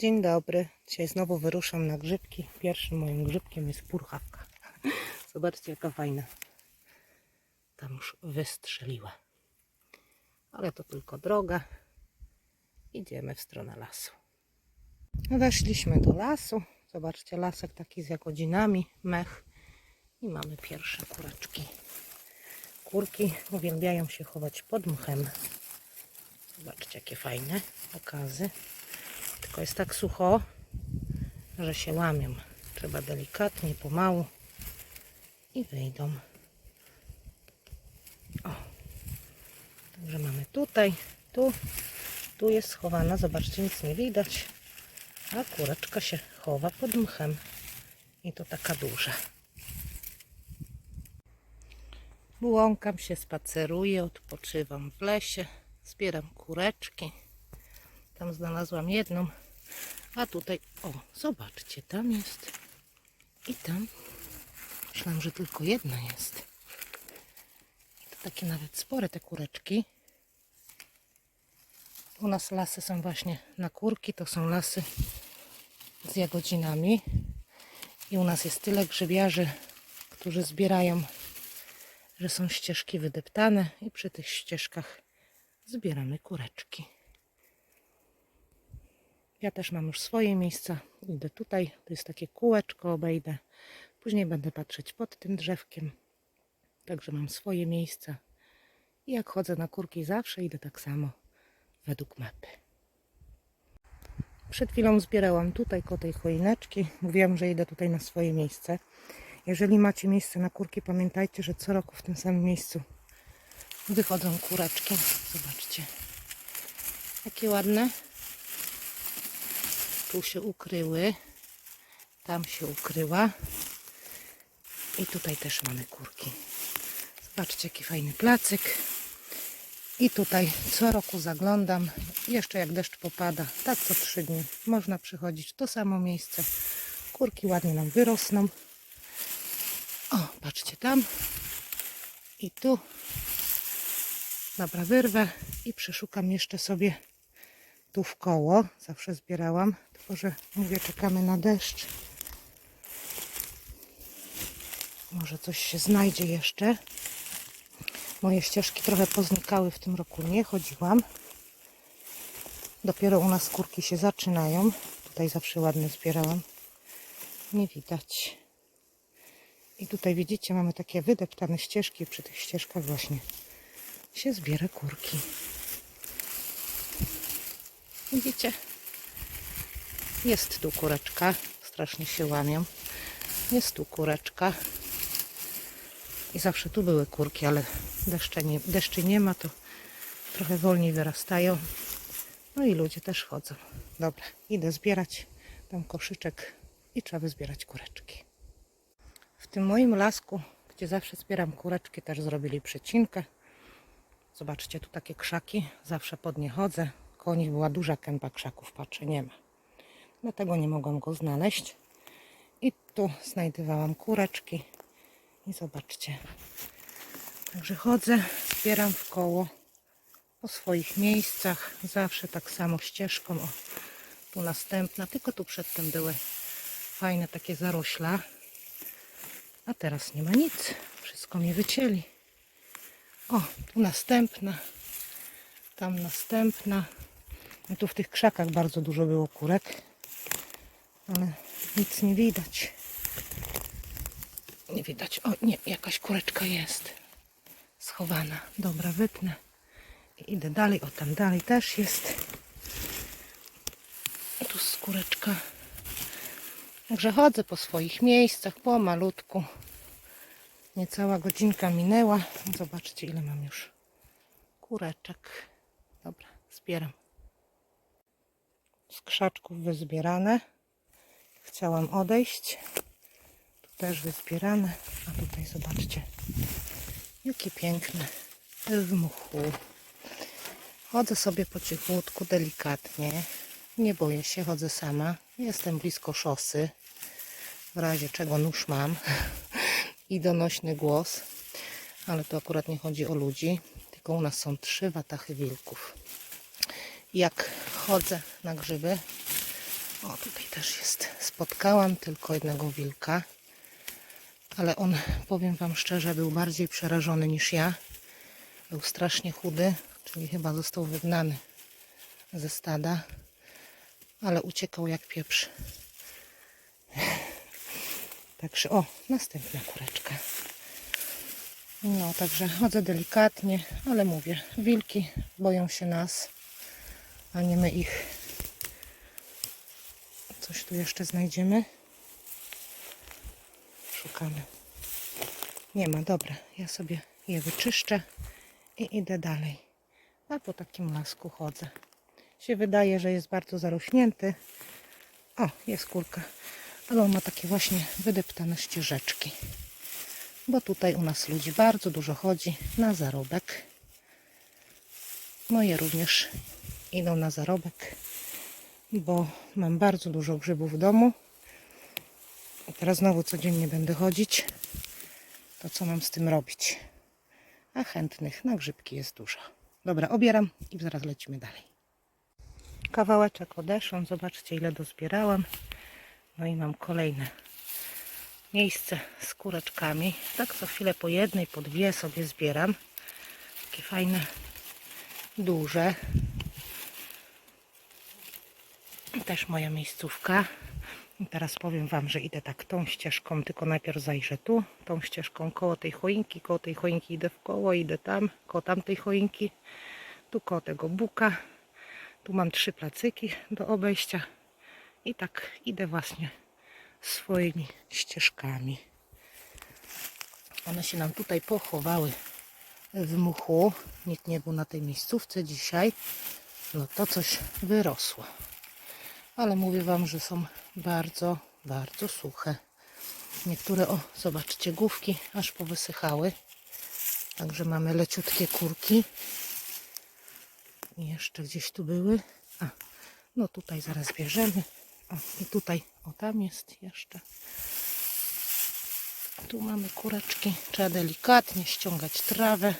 Dzień dobry. Dzisiaj znowu wyruszam na grzybki. Pierwszym moim grzybkiem jest purchawka. Zobaczcie jaka fajna. Tam już wystrzeliła. Ale to tylko droga. Idziemy w stronę lasu. Weszliśmy do lasu. Zobaczcie, lasek taki z jagodzinami, mech. I mamy pierwsze kureczki. Kurki uwielbiają się chować pod mchem. Zobaczcie, jakie fajne okazy. Tylko jest tak sucho, że się łamią. Trzeba delikatnie, pomału i wyjdą. O. Także mamy tutaj, tu, tu jest schowana. Zobaczcie, nic nie widać. A kureczka się chowa pod mchem. I to taka duża. Błąkam się, spaceruję, odpoczywam w lesie, zbieram kureczki. Tam znalazłam jedną, a tutaj, o, zobaczcie, tam jest i tam. Myślałam, że tylko jedna jest. To takie nawet spore te kureczki. U nas lasy są właśnie na kurki, to są lasy z jagodzinami. I u nas jest tyle grzybiarzy, którzy zbierają, że są ścieżki wydeptane i przy tych ścieżkach zbieramy kureczki. Ja też mam już swoje miejsca. Idę tutaj, to jest takie kółeczko, obejdę. Później będę patrzeć pod tym drzewkiem. Także mam swoje miejsca. I jak chodzę na kurki, zawsze idę tak samo według mapy. Przed chwilą zbierałam tutaj koło tej choineczki. Mówiłam, że idę tutaj na swoje miejsce. Jeżeli macie miejsce na kurki, pamiętajcie, że co roku w tym samym miejscu wychodzą kureczki. Zobaczcie. Jakie ładne. Tu się ukryły. Tam się ukryła. I tutaj też mamy kurki. Zobaczcie, jaki fajny placyk. I tutaj co roku zaglądam. Jeszcze jak deszcz popada, tak co trzy dni można przychodzić w to samo miejsce. Kurki ładnie nam wyrosną. O, patrzcie tam. I tu. Dobra, wyrwę i przeszukam jeszcze sobie tu w koło. Zawsze zbierałam, tylko że mówię, czekamy na deszcz. Może coś się znajdzie jeszcze. Moje ścieżki trochę poznikały w tym roku. Nie chodziłam. Dopiero u nas kurki się zaczynają. Tutaj zawsze ładne zbierałam. Nie widać. I tutaj widzicie, mamy takie wydeptane ścieżki. Przy tych ścieżkach właśnie się zbiera kurki. Widzicie? Jest tu kureczka. Strasznie się łamią. Jest tu kureczka. I zawsze tu były kurki, ale deszcze nie, deszczy nie ma, to trochę wolniej wyrastają. No i ludzie też chodzą. Dobra, idę zbierać tam koszyczek i trzeba zbierać kureczki. W tym moim lasku, gdzie zawsze zbieram kureczki, też zrobili przecinkę. Zobaczcie, tu takie krzaki, zawsze pod nie chodzę. Koło nich była duża kępa krzaków, patrzę, nie ma. Dlatego nie mogłam go znaleźć. I tu znajdowałam kureczki. I zobaczcie. Także chodzę, zbieram w koło po swoich miejscach. Zawsze tak samo ścieżką. O, tu następna, tylko tu przedtem były fajne takie zarośla. A teraz nie ma nic. Wszystko mi wycięli. O, tu następna. Tam następna. No tu w tych krzakach bardzo dużo było kurek. Ale nic nie widać. Nie widać. O, nie, jakaś kureczka jest. Schowana. Dobra, wytnę. I idę dalej. O, tam dalej też jest. Tu skóreczka. Także chodzę po swoich miejscach, po malutku. Niecała godzinka minęła. Zobaczcie, ile mam już kureczek. Dobra, zbieram. Z krzaczków wyzbierane. Chciałam odejść. Tu też wyzbierane. A tutaj zobaczcie, jakie piękne w mchu. Chodzę sobie po cichutku, delikatnie. Nie boję się, chodzę sama. Jestem blisko szosy. W razie czego nóż mam. I donośny głos. Ale to akurat nie chodzi o ludzi. Tylko u nas są trzy watachy wilków. Jak chodzę na grzyby, O, tutaj też jest. Spotkałam tylko jednego wilka, ale on, powiem Wam szczerze, był bardziej przerażony niż ja. Był strasznie chudy, czyli chyba został wygnany ze stada, ale uciekał jak pieprz. Także, o, następna kureczka. No, także chodzę delikatnie, ale mówię, wilki boją się nas, a nie my ich. Coś tu jeszcze znajdziemy? Szukamy. Nie ma, dobra, ja sobie je wyczyszczę i idę dalej. A po takim lasku chodzę. Się wydaje, że jest bardzo zarośnięty. O, jest kurka. Ale on ma takie właśnie wydeptane ścieżeczki. Bo tutaj u nas ludzi bardzo dużo chodzi na zarobek. Moje również idą na zarobek, bo mam bardzo dużo grzybów w domu. I teraz znowu codziennie będę chodzić. To co mam z tym robić? A chętnych na grzybki jest dużo. Dobra, obieram i zaraz lecimy dalej. Kawałeczek odeszłam. Zobaczcie ile dozbierałam. No i mam kolejne miejsce z kureczkami. Tak co chwilę po jednej, po dwie sobie zbieram. Takie fajne, duże. Też moja miejscówka. I teraz powiem Wam, że idę tak tą ścieżką, tylko najpierw zajrzę tu, tą ścieżką koło tej choinki, koło tej choinki idę w koło, idę tam, koło tamtej choinki, tu koło tego buka. Tu mam trzy placyki do obejścia i tak idę właśnie swoimi ścieżkami. One się nam tutaj pochowały w muchu. Nikt nie był na tej miejscówce dzisiaj. No to coś wyrosło. Ale mówię Wam, że są bardzo, bardzo suche. Niektóre, o, zobaczcie, główki aż powysychały. Także mamy leciutkie kurki. I jeszcze gdzieś tu były. A, no tutaj zaraz bierzemy. O, i tutaj, o tam jest jeszcze. Tu mamy kureczki. Trzeba delikatnie ściągać trawę.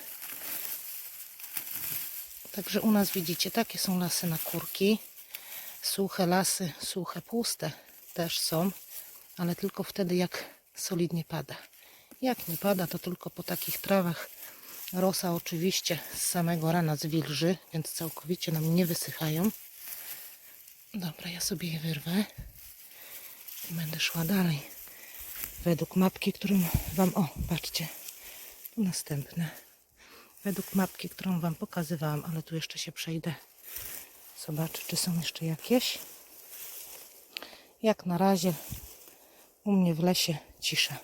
Także u nas widzicie, takie są lasy na kurki. Suche lasy, suche, puste też są, ale tylko wtedy jak solidnie pada. Jak nie pada, to tylko po takich trawach. Rosa oczywiście z samego rana zwilży, więc całkowicie nam nie wysychają. Dobra, ja sobie je wyrwę i będę szła dalej. Według mapki, którą Wam... O, patrzcie. Tu następne. Według mapki, którą Wam pokazywałam, ale tu jeszcze się przejdę. Zobaczę, czy są jeszcze jakieś. Jak na razie u mnie w lesie cisza.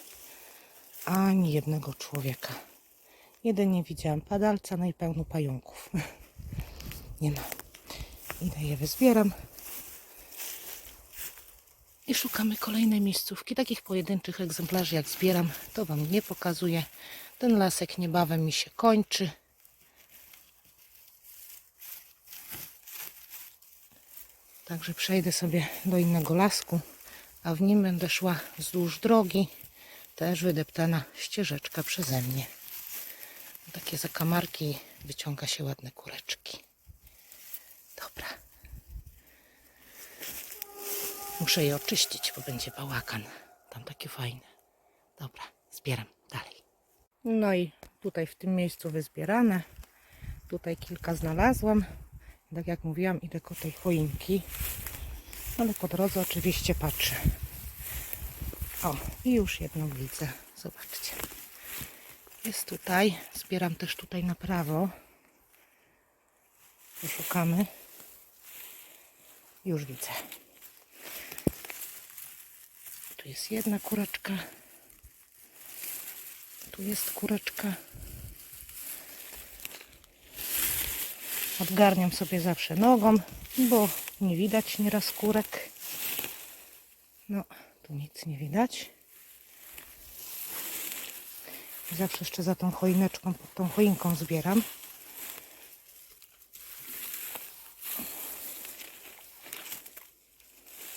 Ani jednego człowieka. Jedynie widziałam padalca, no i pełno pająków. Nie ma. Idę je wyzbieram. I szukamy kolejnej miejscówki. Takich pojedynczych egzemplarzy jak zbieram, to Wam nie pokazuję. Ten lasek niebawem mi się kończy. Także przejdę sobie do innego lasku, a w nim będę szła wzdłuż drogi. Też wydeptana ścieżeczka przeze mnie. Takie zakamarki wyciąga się ładne kureczki. Dobra. Muszę je oczyścić, bo będzie bałagan. Tam takie fajne. Dobra, zbieram dalej. No i tutaj w tym miejscu wyzbierane. Tutaj kilka znalazłam. Tak jak mówiłam, idę ko tej choinki. Ale po drodze oczywiście patrzę. O, i już jedną widzę. Zobaczcie. Jest tutaj. Zbieram też tutaj na prawo. Poszukamy. Już widzę. Tu jest jedna kureczka. Tu jest kureczka. Odgarniam sobie zawsze nogą, bo nie widać nieraz kurek. No, tu nic nie widać. Zawsze jeszcze za tą choineczką, pod tą choinką zbieram.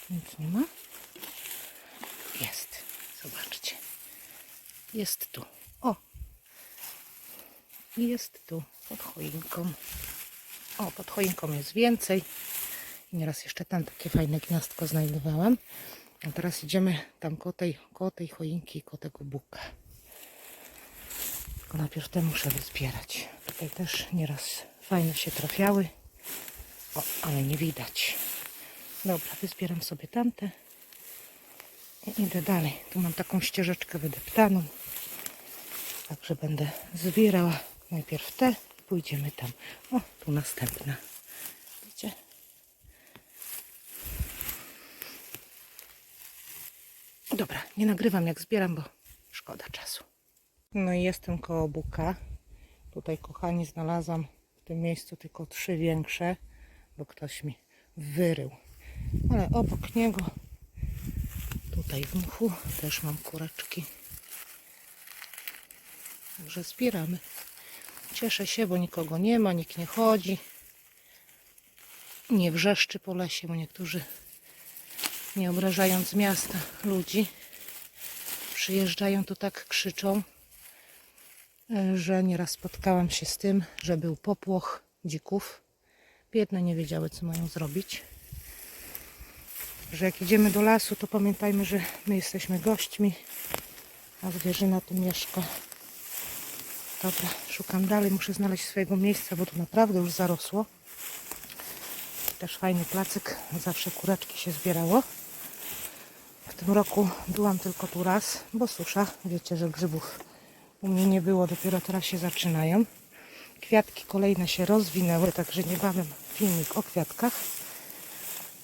Nic nie ma. Jest. Zobaczcie. Jest tu. O! Jest tu pod choinką. O, pod choinką jest więcej. Nieraz jeszcze tam takie fajne gniazdko znajdowałam. A teraz idziemy tam koło tej, koło tej choinki i koło tego buka. Tylko najpierw te muszę wyzbierać. Tutaj też nieraz fajne się trafiały. O, ale nie widać. Dobra, wyzbieram sobie tamte. I idę dalej. Tu mam taką ścieżeczkę wydeptaną. Także będę zbierała najpierw te, pójdziemy tam. O, tu następna. Widzicie? Dobra, nie nagrywam jak zbieram, bo szkoda czasu. No i jestem koło buka. Tutaj, kochani, znalazłam w tym miejscu tylko trzy większe, bo ktoś mi wyrył. Ale obok niego, tutaj w mchu, też mam kureczki. Także zbieramy. Cieszę się, bo nikogo nie ma, nikt nie chodzi. Nie wrzeszczy po lesie, bo niektórzy, nie obrażając miasta ludzi, przyjeżdżają tu tak krzyczą, e, że nieraz spotkałam się z tym, że był popłoch dzików. Biedne nie wiedziały, co mają zrobić. Że jak idziemy do lasu, to pamiętajmy, że my jesteśmy gośćmi, a zwierzyna tu mieszka. Dobra, szukam dalej, muszę znaleźć swojego miejsca, bo tu naprawdę już zarosło. Też fajny placyk, zawsze kureczki się zbierało. W tym roku byłam tylko tu raz, bo susza, wiecie, że grzybów u mnie nie było, dopiero teraz się zaczynają. Kwiatki kolejne się rozwinęły, także niebawem filmik o kwiatkach.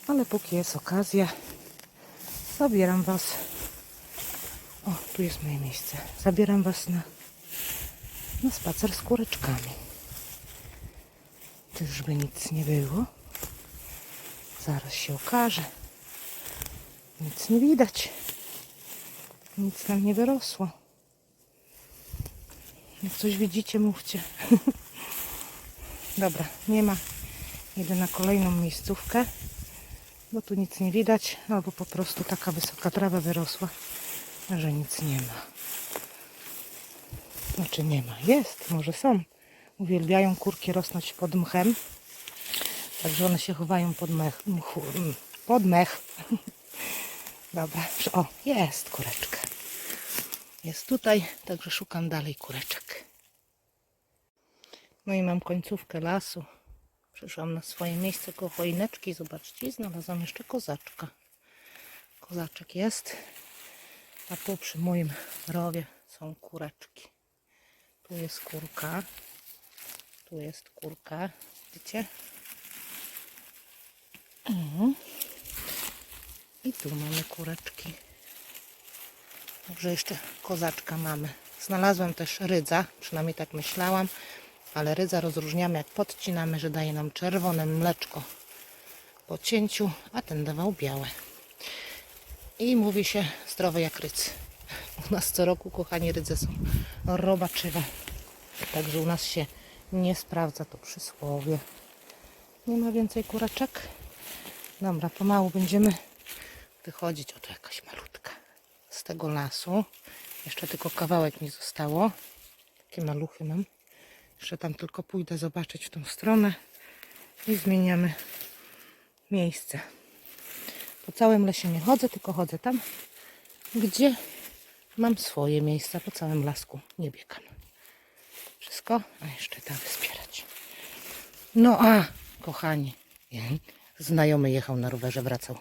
Ale póki jest okazja, zabieram Was. O, tu jest moje miejsce. Zabieram Was na na spacer z kureczkami. Czyżby nic nie było? Zaraz się okaże. Nic nie widać. Nic nam nie wyrosło. Jak coś widzicie, mówcie. Dobra, nie ma. Idę na kolejną miejscówkę, bo tu nic nie widać, albo po prostu taka wysoka trawa wyrosła, że nic nie ma. Znaczy nie ma. Jest, może są. Uwielbiają kurki rosnąć pod mchem. Także one się chowają pod mech. Mchu, mm, pod mech. Dobra. O, jest kureczka. Jest tutaj, także szukam dalej kureczek. No i mam końcówkę lasu. Przyszłam na swoje miejsce koło choineczki. Zobaczcie, znalazłam jeszcze kozaczka. Kozaczek jest. A tu przy moim rowie są kureczki. Tu jest kurka. Tu jest kurka. Widzicie? Mhm. I tu mamy kureczki. Także jeszcze kozaczka mamy. Znalazłam też rydza, przynajmniej tak myślałam, ale rydza rozróżniamy jak podcinamy, że daje nam czerwone mleczko po cięciu, a ten dawał białe. I mówi się zdrowe jak rydz. U nas co roku, kochani, rydze są robaczywe. Także u nas się nie sprawdza to przysłowie. Nie ma więcej kureczek. Dobra, pomału będziemy wychodzić. Oto jakaś malutka z tego lasu. Jeszcze tylko kawałek mi zostało. Takie maluchy mam. Jeszcze tam tylko pójdę zobaczyć w tą stronę i zmieniamy miejsce. Po całym lesie nie chodzę, tylko chodzę tam, gdzie mam swoje miejsca. Po całym lasku nie biegam. Wszystko? A jeszcze tam wyspierać. No a, kochani, znajomy jechał na rowerze, wracał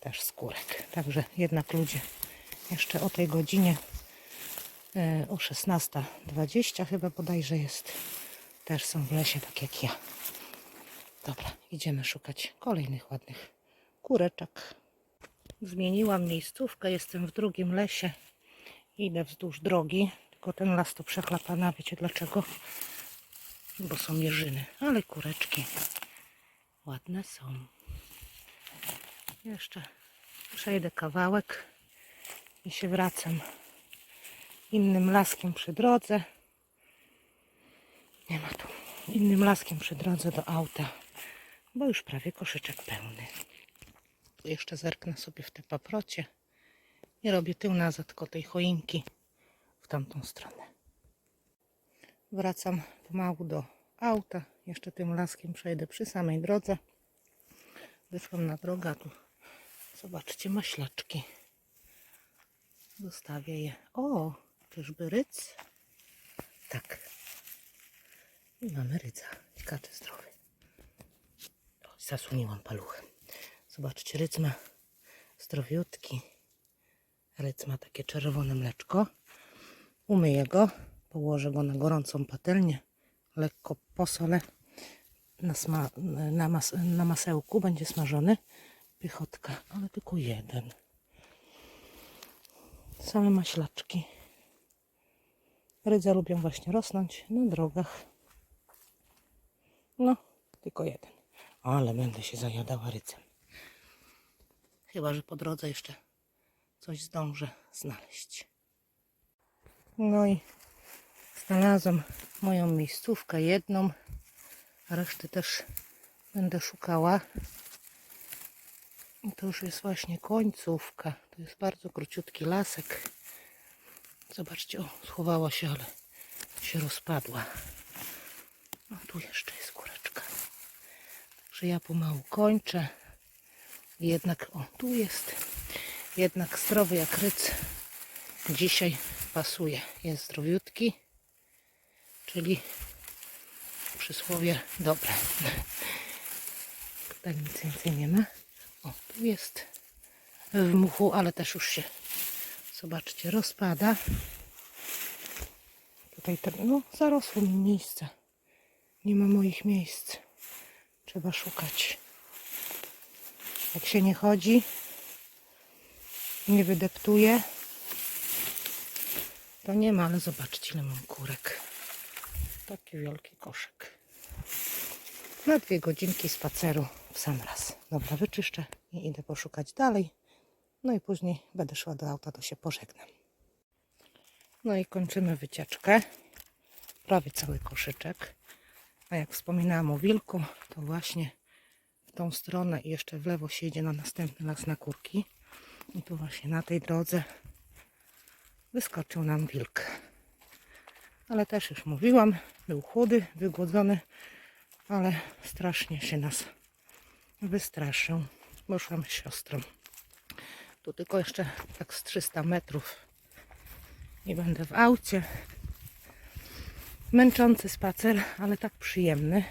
też z kurek. Także jednak ludzie jeszcze o tej godzinie e, o 16.20 chyba bodajże jest. Też są w lesie, tak jak ja. Dobra, idziemy szukać kolejnych ładnych kureczek. Zmieniłam miejscówkę, jestem w drugim lesie. Idę wzdłuż drogi, tylko ten las to przechlapana, wiecie dlaczego? Bo są jeżyny, ale kureczki ładne są. Jeszcze przejdę kawałek i się wracam innym laskiem przy drodze. Nie ma tu. Innym laskiem przy drodze do auta, bo już prawie koszyczek pełny. Jeszcze zerknę sobie w te paprocie i robię tył nazad koło tej choinki w tamtą stronę. Wracam pomału do auta. Jeszcze tym laskiem przejdę przy samej drodze. Wyszłam na drogę, tu zobaczcie maślaczki. Zostawię je. O, czyżby ryc? Tak. I mamy ryca. Ciekawy, zdrowy. O, zasłoniłam paluchem. Zobaczcie, ryc ma zdrowiutki. Ryc ma takie czerwone mleczko. Umyję go, położę go na gorącą patelnię, lekko posolę na, sma, na, mas, na masełku, będzie smażony. Pychotka, ale tylko jeden. Same maślaczki. Rydze lubią właśnie rosnąć na drogach. No, tylko jeden. Ale będę się zajadała rycem. Chyba, że po drodze jeszcze coś zdążę znaleźć. No i znalazłam moją miejscówkę jedną. Reszty też będę szukała. I to już jest właśnie końcówka. To jest bardzo króciutki lasek. Zobaczcie, o, schowała się, ale się rozpadła. No tu jeszcze jest kureczka. Także ja pomału kończę. Jednak, o, tu jest. Jednak zdrowy jak ryc. Dzisiaj pasuje. Jest zdrowiutki. Czyli przysłowie dobre. Tutaj nic więcej nie ma. O, tu jest w muchu, ale też już się, zobaczcie, rozpada. Tutaj, no, zarosło mi miejsce. Nie ma moich miejsc. Trzeba szukać. Jak się nie chodzi, nie wydeptuje, to nie ma, ale zobaczcie, ile mam kurek. Taki wielki koszyk. Na dwie godzinki spaceru w sam raz. Dobra, wyczyszczę i idę poszukać dalej. No i później będę szła do auta, to się pożegnam. No i kończymy wycieczkę. Prawie cały koszyczek. A jak wspominałam o wilku, to właśnie w tą stronę i jeszcze w lewo się idzie na następny las na kurki. I tu właśnie na tej drodze wyskoczył nam wilk. Ale też już mówiłam, był chudy, wygłodzony, ale strasznie się nas wystraszył. Bo szłam z siostrą. Tu tylko jeszcze tak z 300 metrów i będę w aucie. Męczący spacer, ale tak przyjemny.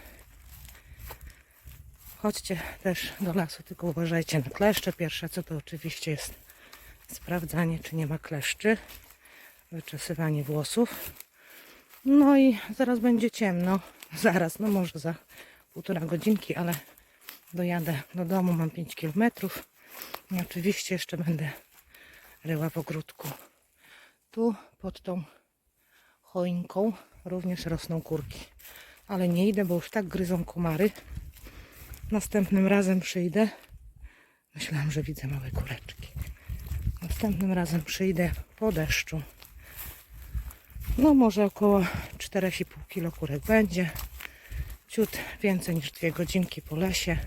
Chodźcie też do lasu, tylko uważajcie na kleszcze. Pierwsze co to oczywiście jest sprawdzanie, czy nie ma kleszczy. Wyczesywanie włosów. No i zaraz będzie ciemno. Zaraz, no może za półtora godzinki, ale dojadę do domu, mam 5 km. I oczywiście jeszcze będę ryła w ogródku. Tu pod tą choinką również rosną kurki. Ale nie idę, bo już tak gryzą komary. Następnym razem przyjdę. Myślałam, że widzę małe kureczki. Następnym razem przyjdę po deszczu. No może około 4,5 kg kurek będzie. Ciut więcej niż dwie godzinki po lesie.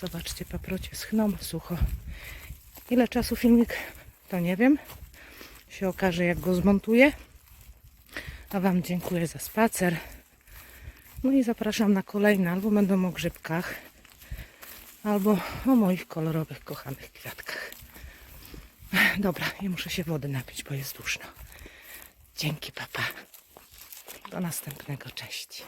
Zobaczcie, paprocie schną sucho. Ile czasu filmik? To nie wiem. Się okaże jak go zmontuję. A Wam dziękuję za spacer. No i zapraszam na kolejne. Albo będą o grzybkach, albo o moich kolorowych, kochanych kwiatkach. Dobra, ja muszę się wody napić, bo jest duszno. Dzięki, papa. Do następnego. Cześć.